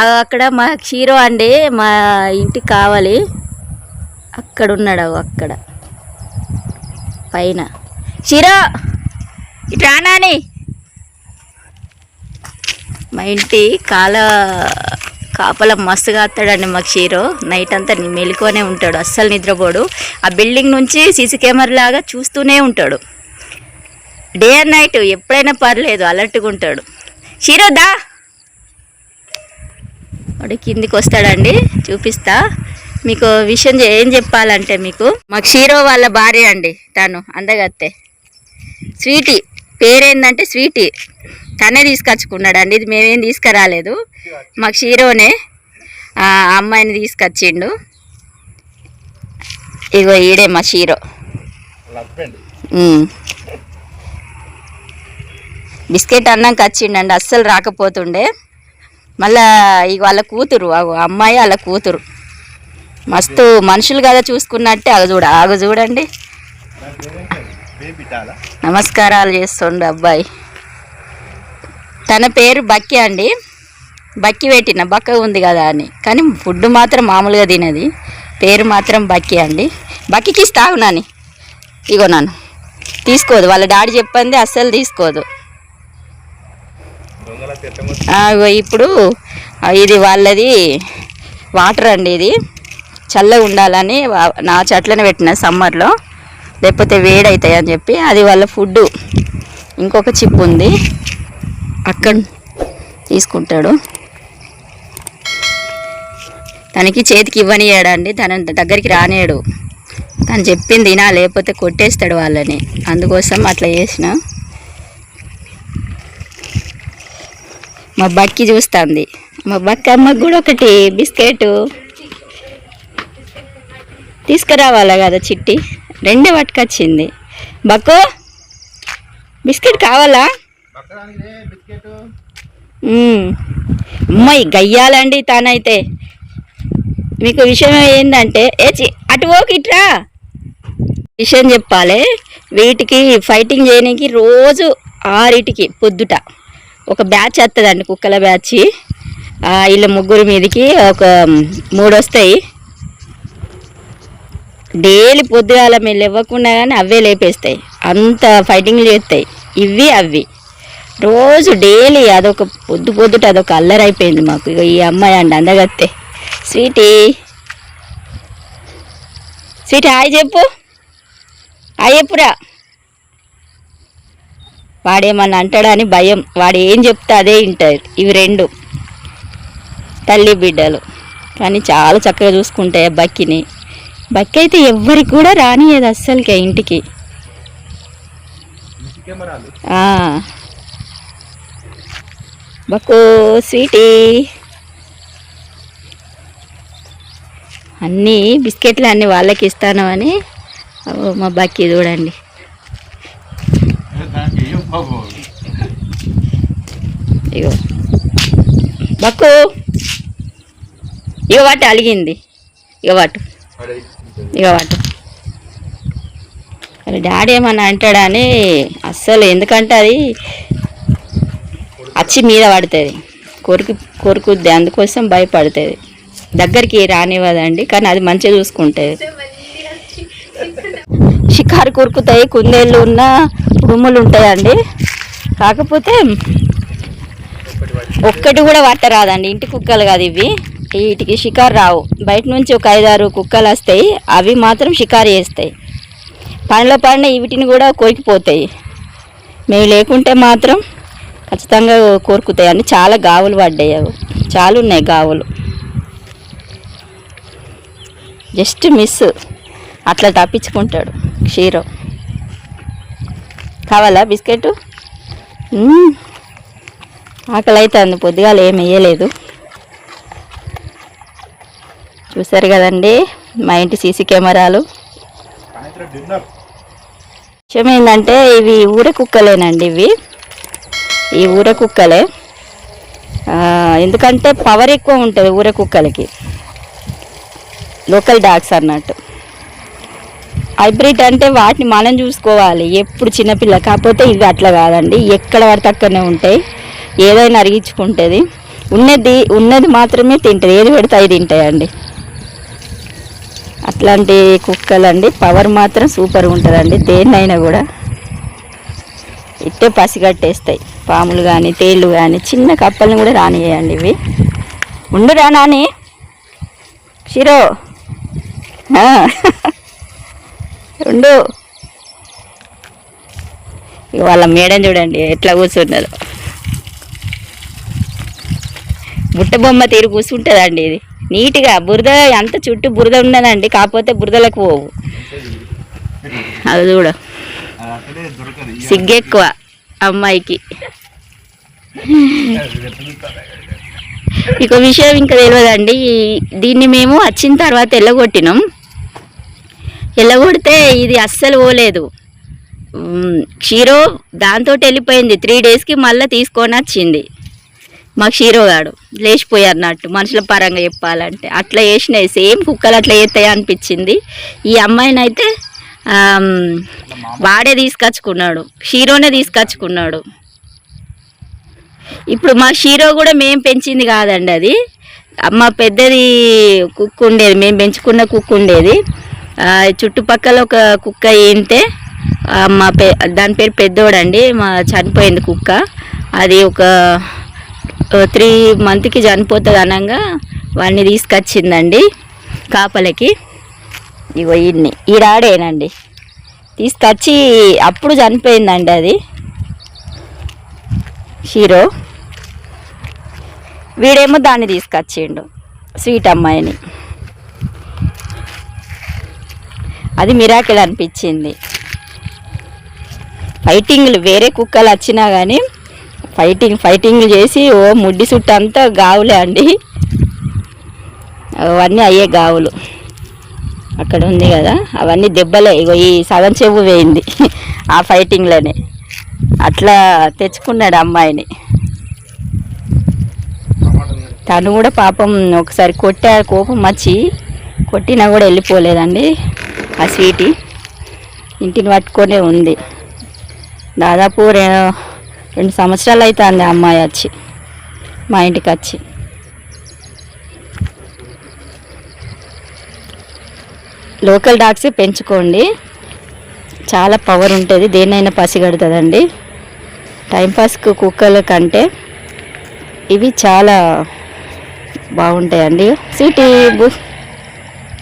అక్కడ మా క్షీరో అండి మా ఇంటికి కావాలి. అక్కడ ఉన్నాడు అక్కడ. పైన. క్షీరో ఇటు రానాని మా ఇంటి కాల కాపల మస్తుగా అత్తాడండి మా క్షీరో నైట్ అంతా మెలుకోనే ఉంటాడు. అస్సలు నిద్రపోడు. ఆ బిల్డింగ్ నుంచి సీసీ కెమెరా లాగా చూస్తూనే ఉంటాడు. డే అండ్ నైట్ ఎప్పుడైనా పర్లేదు అలర్ట్గా ఉంటాడు. క్షీరో దా. వాడు కిందికి వస్తాడండి చూపిస్తా. మీకు విషయం ఏం చెప్పాలంటే మీకు మా క్షీరో వాళ్ళ భార్య అండి తను అందగత్తే. స్వీటీ పేరేందంటే స్వీటీ. తనే తీసుకొచ్చుకున్నాడు అండి ఇది మేమేం తీసుకురాలేదు. మా క్షీరోనే అమ్మాయిని తీసుకొచ్చిండు. ఇగో ఈడే మా ఉమ్. బిస్కెట్ అన్నాక వచ్చిండండి అస్సలు రాకపోతుండే. మళ్ళా ఇక వాళ్ళ కూతురు అగో అమ్మాయి వాళ్ళ కూతురు. మస్తు మనుషులు కదా చూసుకున్నట్టే అగ చూడ ఆగ చూడండి. నమస్కారాలు చేస్తుండు అబ్బాయి. తన పేరు బక్కి అండి. బక్కి పెట్టిన బక్క ఉంది కదా అని. కానీ ఫుడ్ మాత్రం మామూలుగా తినది. పేరు మాత్రం బక్కి అండి. బక్కికి ఇస్తావు నాని ఇగో నాను తీసుకోదు. వాళ్ళ డాడీ చెప్పింది అస్సలు తీసుకోదు. ఇప్పుడు ఇది వాళ్ళది వాటర్ అండి ఇది. చల్లగా ఉండాలని నా చెట్లను పెట్టిన సమ్మర్లో. లేకపోతే వేడవుతాయి అని చెప్పి అది వాళ్ళ ఫుడ్ ఇంకొక చిప్ ఉంది. అక్కడ తీసుకుంటాడు. తనకి చేతికి ఇవ్వనియాడండి తన దగ్గరికి రానియాడు తను చెప్పింది తినా లేకపోతే కొట్టేస్తాడు వాళ్ళని. అందుకోసం అట్లా చేసిన. మా బక్కి చూస్తుంది. మా బక్క అమ్మకు కూడా ఒకటి బిస్కెట్. తీసుకురావాలా కదా చిట్టి? రెండే పట్టుకొచ్చింది. బక్కు బిస్కెట్ కావాలా? అమ్మాయి గయ్యాలండి తానైతే. మీకు విషయం ఏంటంటే ఏ చి అటు ఓకిట్రా విషయం చెప్పాలి. వీటికి ఫైటింగ్ చేయడానికి రోజు ఆరింటికి పొద్దుట. ఒక బ్యాచ్ వస్తుందండి కుక్కల బ్యాచ్. ఆ, వీళ్ళ ముగ్గురు మీదకి ఒక మూడు వస్తాయి. డైలీ పొద్దుగాల మేము ఇవ్వకుండా కానీ అవే లేపేస్తాయి. అంత ఫైటింగ్లు చేస్తాయి. ఇవి అవి రోజు డైలీ అదొక పొద్దు పొద్దుట అదొక అల్లరి అయిపోయింది మాకు. ఇక ఈ అమ్మాయి అండి అందగత్తే. స్వీటీ. స్వీటీ హాయ్ చెప్పు. హాయ్ చెప్పురా. వాడేమన్నా అంటాడని భయం. వాడు ఏం చెప్తే అదే వింటుంది. ఇవి రెండు. తల్లి బిడ్డలు. కానీ చాలా చక్కగా చూసుకుంటాయి ఆ బక్కిని. బక్కి అయితే ఎవ్వరికి కూడా రానియదు అస్సలకే ఇంటికి. బక్కో బక్కు స్వీటీ. అన్నీ బిస్కెట్లు అన్నీ వాళ్ళకి ఇస్తాను అని. ఓ, మా బక్కి చూడండి. ఇగో. బక్కు. ఇగో వాటి అలిగింది. ఇగో వాటు. ఇక వాటు. మరి డాడీ ఏమన్నా అంటాడని అస్సలు ఎందుకంటే అది అచ్చి మీద పడుతుంది. కొరికి కొరుకుద్ది. అందుకోసం భయపడుతుంది. దగ్గరికి రానివ్వదండి. కానీ అది మంచిగా చూసుకుంటుంది. షికారు కొరుకుతాయి కుందేళ్ళు ఉన్న ఉరుములు ఉంటాయండి. కాకపోతే ఒక్కటి కూడా పట్టరాదండి ఇంటి కుక్కలు కాదు ఇవి. వీటికి షికారు రావు. బయట నుంచి ఒక ఐదారు కుక్కలు వస్తాయి అవి మాత్రం షికారు చేస్తాయి. పనిలో పడిన వీటిని కూడా కొరికిపోతాయి మేము లేకుంటే మాత్రం ఖచ్చితంగా కోరుకుతాయి అండి చాలా గావులు పడ్డాయి అవి. చాలా ఉన్నాయి గావులు. Just miss. అట్లా తప్పించుకుంటాడు క్షీరం. కావాలా బిస్కెట్? ఆకలి అవుతుంది పొద్దుగాల ఏమి వేయలేదు చూసారు కదండి మా ఇంటి సీసీ కెమెరాలు. విషయం ఏంటంటే ఇవి ఊర కుక్కలేనండి ఇవి. ఈ ఊర కుక్కలే. ఎందుకంటే పవర్ ఎక్కువ ఉంటుంది ఊర కుక్కలకి. లోకల్ డాగ్స్ అన్నట్టు. హైబ్రిడ్ అంటే వాటిని మనం చూసుకోవాలి. ఎప్పుడు చిన్నపిల్ల కాకపోతే ఇవి అట్లా కాదండి. ఎక్కడ పడితే అక్కడనే ఉంటాయి. ఏదైనా అరిగించుకుంటుంది. ఉన్నది ఉన్నది మాత్రమే తింటుంది. ఏది పెడితే అవి తింటాయండి. అట్లాంటి కుక్కలండి. పవర్ మాత్రం సూపర్గా ఉంటుందండి. దేన్నైనా కూడా. ఇట్టే పసిగట్టేస్తాయి పాములు కానీ తేళ్ళు కానీ చిన్న కప్పల్ని కూడా రానియండి ఇవి. ఉండురా నాని. షిరో. ఉండు వాళ్ళ మేడం చూడండి ఎట్లా కూర్చున్నారు. బుట్ట బొమ్మ తీరు కూర్చుంటుందండి ఇది. నీట్గా బురద అంత చుట్టూ బురద ఉన్నదండి కాకపోతే బురదలకు పోవు. అది చూడ. సిగ్గెక్కువ అమ్మాయికి. ఇక విషయం ఇంకా తెలియదండి. దీన్ని మేము వచ్చిన తర్వాత ఎల్లగొట్టినాం. ఎల్లగొడితే ఇది అస్సలు పోలేదు. క్షీరో దాంతో వెళ్ళిపోయింది. త్రీ డేస్కి మళ్ళీ తీసుకొని వచ్చింది. మా క్షీరో గాడు లేచిపోయారు అన్నట్టు మనుషుల పరంగా చెప్పాలంటే. అట్లా వేసినాయి సేమ్ కుక్కలు అట్లా వేస్తాయి అనిపించింది. ఈ అమ్మాయినైతే వాడే తీసుకొచ్చుకున్నాడు. క్షీరోనే తీసుకొచ్చుకున్నాడు. ఇప్పుడు మా షీరో కూడా మేము పెంచింది కాదండి అది. మా పెద్దది కుక్కు ఉండేది మేము పెంచుకున్న కుక్కు ఉండేది చుట్టుపక్కల ఒక కుక్క ఏంటే మా పే దాని పేరు పెద్దోడండి మా చనిపోయింది కుక్క. అది ఒక త్రీ మంత్కి చనిపోతుంది అనగా వాడిని తీసుకొచ్చిందండి కాపలకి. ఇగో ఈయన్ని ఈడాడేనండి. తీసుకొచ్చి అప్పుడు చనిపోయిందండి అది. హీరో. వీడేమో దాన్ని తీసుకొచ్చిండు స్వీట్ అమ్మాయిని. అది మిరాకిల్ అనిపించింది. ఫైటింగ్లు వేరే కుక్కలు వచ్చినా కానీ ఫైటింగ్ ఫైటింగ్ చేసి ఓ ముడ్డి చుట్టంతా గావులే అండి. అవన్నీ అయ్యే గావులు. అక్కడ ఉంది కదా అవన్నీ దెబ్బలే. ఇగో ఈ సగం చెవు వేయింది ఆ ఫైటింగ్లోనే అట్లా తెచ్చుకున్నాడు అమ్మాయిని. తను కూడా పాపం ఒకసారి కొట్టా కోపం వచ్చి కొట్టినా కూడా వెళ్ళిపోలేదండి. ఆ స్వీటీ ఇంటిని పట్టుకొనే ఉంది. దాదాపు రె రెండు సంవత్సరాలు అవుతుంది అమ్మాయి వచ్చి మా ఇంటికి వచ్చి. లోకల్ డాగ్స్ పెంచుకోండి. చాలా పవర్ ఉంటుంది దేన్నైనా పసిగడుతుందండి టైంపాస్కి కుక్కల కంటే ఇవి చాలా బాగుంటాయండి. స్వీటీ బు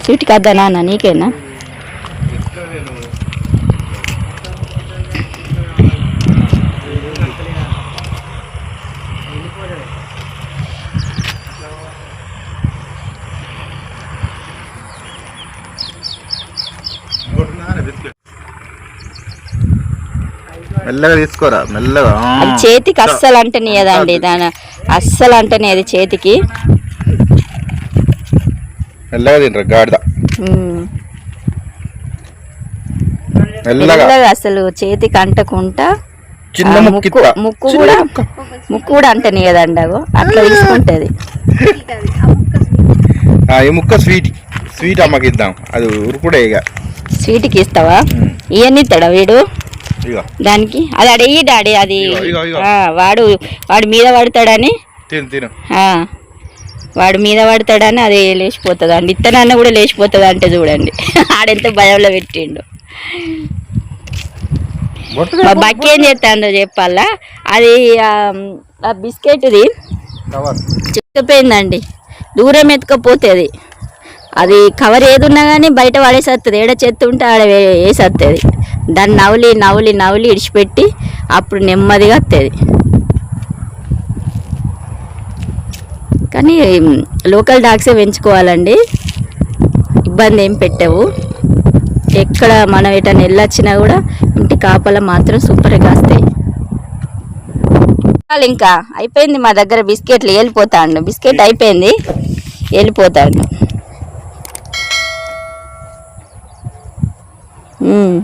స్వీట్ కదా నాన్న నీకేనా? మెల్లగా తీసుకోరా మెల్లగా. చేతికి అస్సలు అంటనియదండి దాని అస్సలు అంటనేది చేతికి. మెల్లగా తినరా గాడిద. మెల్లగా. అసలు చేతికి అంటకుండా చిన్న ముక్కు ముక్కు కూడా ముక్క. కూడా అంటనియదండి అగో. అట్లా తీసుకుంటది ఈ ముక్క స్వీట్ స్వీట్ అమ్మకి ఇద్దాం. అది ఉరుకుడే ఇక. స్వీట్కి ఇస్తావా. ఇవన్నీ ఇస్తాడా వీడు? దానికి? అది అడిగి డాడీ అది వాడు వాడు మీద పడతాడని. వాడు మీద పడతాడని అది లేచిపోతుంది అండి ఇత్తనాన్న కూడా లేచిపోతుంది అంటే చూడండి. ఆడెంత భయంలో పెట్టిండు. మా బక్కి ఏం చేస్తాడో చెప్పాలా? అది ఆ, బిస్కెట్ది చిక్కపోయిందండి. దూరం ఎత్తుకపోతుంది అది. అది కవర్ ఏది ఉన్నా కానీ బయట పడేసేస్తుంది ఏడ చెత్త ఉంటే ఆడ వే- వేసేస్తుంది దాన్ని నవలి నవలి నవలి ఇడిచిపెట్టి అప్పుడు నెమ్మదిగా వస్తుంది కానీ లోకల్ డాగ్సే పెంచుకోవాలండి. ఇబ్బంది ఏం పెట్టవు. ఎక్కడ మనం ఎటన్నా వెళ్ళొచ్చినా కూడా ఇంటి కాపల మాత్రం సూపర్గా కాస్తాయి. ఇంకా. అయిపోయింది మా దగ్గర బిస్కెట్లు. వెళ్ళిపోతాండు బిస్కెట్ అయిపోయింది. వెళ్ళిపోతాడు మ్మ్.